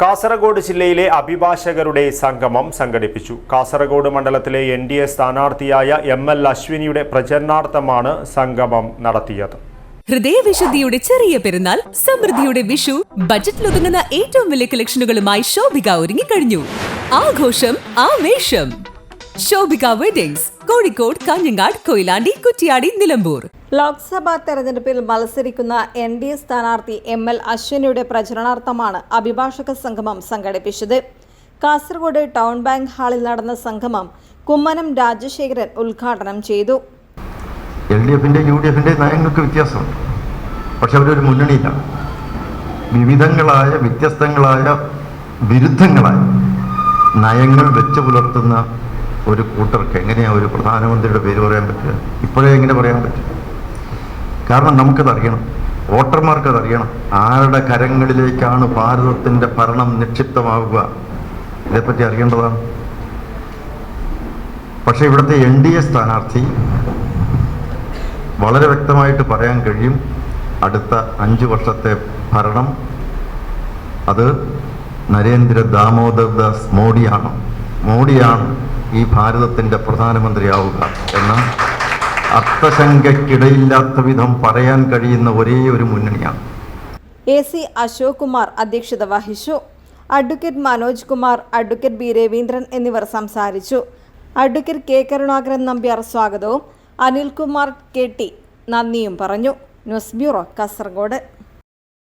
കാസർഗോഡ് ജില്ലയിലെ അഭിഭാഷകരുടെ സംഗമം സംഘടിപ്പിച്ചു. കാസർഗോഡ് മണ്ഡലത്തിലെ എൻ ഡി എ സ്ഥാനാർത്ഥിയായ എം എൽ അശ്വിനിയുടെ പ്രചരണാർത്ഥമാണ് സംഗമം നടത്തിയത്. ഹൃദയവിശുദ്ധിയുടെ ചെറിയ പെരുന്നാൾ സമൃദ്ധിയുടെ വിഷു ബജറ്റിലൊതുങ്ങുന്ന ഏറ്റവും വലിയ കളക്ഷനുകളുമായി ശോഭിക ഒരുങ്ങിക്കഴിഞ്ഞു. ആഘോഷം ആവേശം. ശോഭിക വെഡിങ്സ് കോഴിക്കോട് കാഞ്ഞങ്ങാട് കൊയിലാണ്ടി കുറ്റിയാടി നിലമ്പൂർ. ലോക്സഭാ തെരഞ്ഞെടുപ്പിൽ മത്സരിക്കുന്ന എൻ ഡി എ സ്ഥാനാർത്ഥി എം എൽ അശ്വിനിയുടെ പ്രചരണാർത്ഥമാണ് അഭിഭാഷക സംഗമം സംഘടിപ്പിച്ചത്. കാസർഗോഡ് ടൗൺ ബാങ്ക് ഹാളിൽ നടന്ന സംഗമം കുമ്മനം രാജശേഖരൻ ഉദ്ഘാടനം ചെയ്തു. എൽ ഡി എഫിന്റെ യു ഡി എഫിന്റെ നയങ്ങൾക്ക് വ്യത്യാസമുണ്ട്. പക്ഷെ അവരൊരു മുന്നണിയിലാണ്. വിവിധങ്ങളായ വ്യത്യസ്തങ്ങളായ വിരുദ്ധങ്ങളായ നയങ്ങൾ വെച്ച് പുലർത്തുന്ന ഒരു കൂട്ടർക്ക് എങ്ങനെയാണ് ഒരു പ്രധാനമന്ത്രിയുടെ പേര് പറയാൻ പറ്റുക? ഇപ്പോഴേ എങ്ങനെ പറയാൻ പറ്റും? കാരണം നമുക്കത് അറിയണം വോട്ടർമാർക്കത് അറിയണം ആരുടെ കരങ്ങളിലേക്കാണ് ഭാരതത്തിന്റെ ഭരണം നിക്ഷിപ്തമാവുക? ഇതേപ്പറ്റി അറിയേണ്ടതാണ്. പക്ഷേ ഇവിടുത്തെ എൻ ഡി എ സ്ഥാനാർത്ഥി വളരെ വ്യക്തമായിട്ട് പറയാൻ കഴിയും. അടുത്ത അഞ്ച് വർഷത്തെ ഭരണം അത് നരേന്ദ്ര ദാമോദർ ദാസ് മോഡിയാണ്. മോഡിയാണ് ഈ ഭാരതത്തിന്റെ പ്രധാനമന്ത്രിയാവുക എന്ന അർത്ഥശങ്കയ്ക്കിടയില്ലാത്ത വിധം പറയാൻ കഴിയുന്ന ഒരേ ഒരു മുന്നണിയാണ്. എ സി അശോക് കുമാർ അധ്യക്ഷത വഹിച്ചു. Advocate Manoj Kumar advocate B Raveendran എന്നിവർ സംസാരിച്ചു. അഡ്വക്കേറ്റ് കെ കരുണാകരൻ നമ്പ്യാർ സ്വാഗതവും. അനിൽകുമാർ കെ ടി നന്ദിയും പറഞ്ഞു. News bureau Kasaragod.